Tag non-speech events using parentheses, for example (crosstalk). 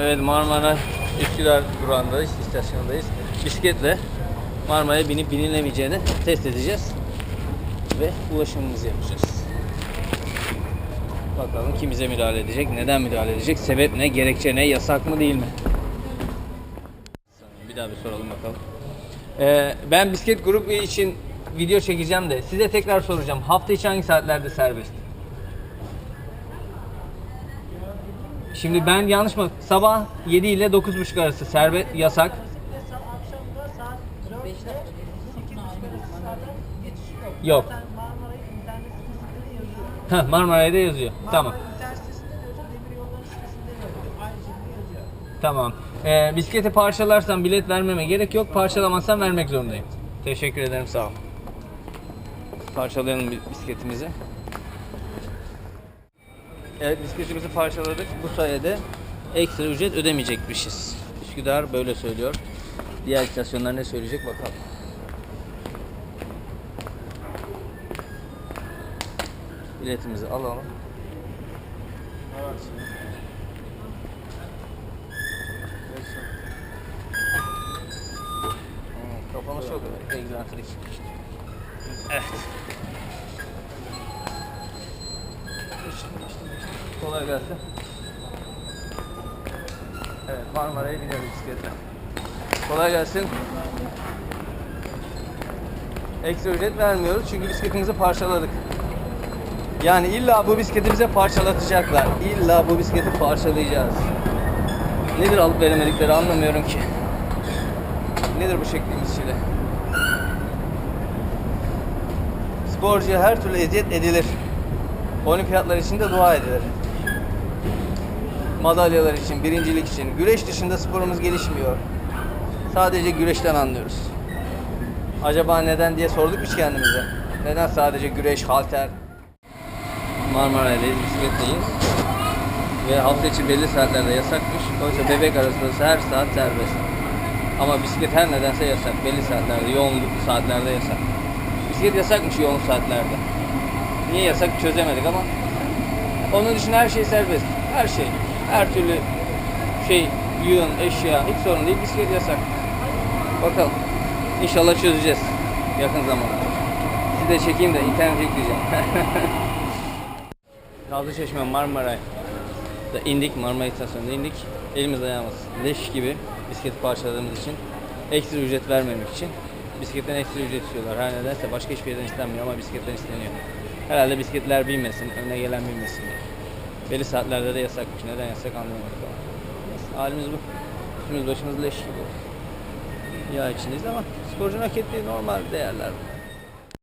Evet Marmara Üsküdar durağındayız, istasyondayız. Bisikletle Marmara'ya binip binilemeyeceğini test edeceğiz. Ve ulaşımımızı yapacağız. Bakalım kim bize müdahale edecek, neden müdahale edecek, sebep ne, gerekçe ne, yasak mı değil mi? Bir daha bir soralım bakalım. Ee, ben bisiklet grubu için video çekeceğim de size tekrar soracağım. Hafta içi hangi saatlerde serbest? Şimdi ben yanlış mı? Sabah 7 ile 9.30 arası serbest yasak. Mesela akşamda saat 4 ile 8 arası sırada geçiş yok. Heh, Marmaray'da yazıyor. Tamam. Tamam. Ee, bisikleti parçalarsam bilet vermeme gerek yok. Parçalamazsam vermek zorundayım. Teşekkür ederim. Sağ ol. Parçalayalım bi- bisikletimizi. Evet bisikletimizi parçaladık. Bu sayede ekstra ücret ödemeyecekmişiz. Üsküdar böyle söylüyor. Diğer istasyonlar ne söyleyecek bakalım. Biletimizi alalım. Hmm, Kapanış çok egzantrik. Evet. Geçtim, geçtim, geçtim. Kolay gelsin. Evet, Marmara'ya gidiyoruz bisikletle. Kolay gelsin. Ekstra ücret vermiyoruz çünkü bisikletimizi parçaladık. Yani illa bu bisikleti bize parçalatacaklar. İlla bu bisikleti parçalayacağız. Nedir alıp veremedikleri anlamıyorum ki. Nedir bu çektiğimiz çile? Sporcuya her türlü eziyet edilir. Olimpiyatlar için de dua edilir. Madalyalar için, birincilik için. Güreş dışında sporumuz gelişmiyor. Sadece güreşten anlıyoruz. Acaba neden diye sorduk hiç kendimize. Neden sadece güreş, halter? Marmaray'dayız, bisikletteyiz. Ve hafta içi belli saatlerde yasakmış. Oysa bebek arası her saat serbest. Ama bisiklet her nedense yasak. Belli saatlerde, yoğun saatlerde yasak. Bisiklet yasakmış yoğun saatlerde. Niye yasak çözemedik ama. Onun dışında her şey serbest. Her şey. Her türlü şey, yığın, eşya hiç sorun değil. Bisiklet yasak. Bakalım. İnşallah çözeceğiz yakın zamanda. Sizi de çekeyim de internete yükleyeceğim. (laughs) Nazlıçeşme Marmaray da indik Marmara istasyonunda indik. Elimiz ayağımız leş gibi bisiklet parçaladığımız için ekstra ücret vermemek için bisikletten ekstra ücret istiyorlar. Her nedense başka hiçbir yerden istenmiyor ama bisikletten isteniyor. Herhalde bisikletler binmesin, önüne gelen binmesin diye. Belli saatlerde de yasakmış. Neden yasak. Neyse, halimiz bu. Üstümüz başımız leş gibi. Yağ içindeyiz ama sporcunun hak ettiği normal değerler. bunlar.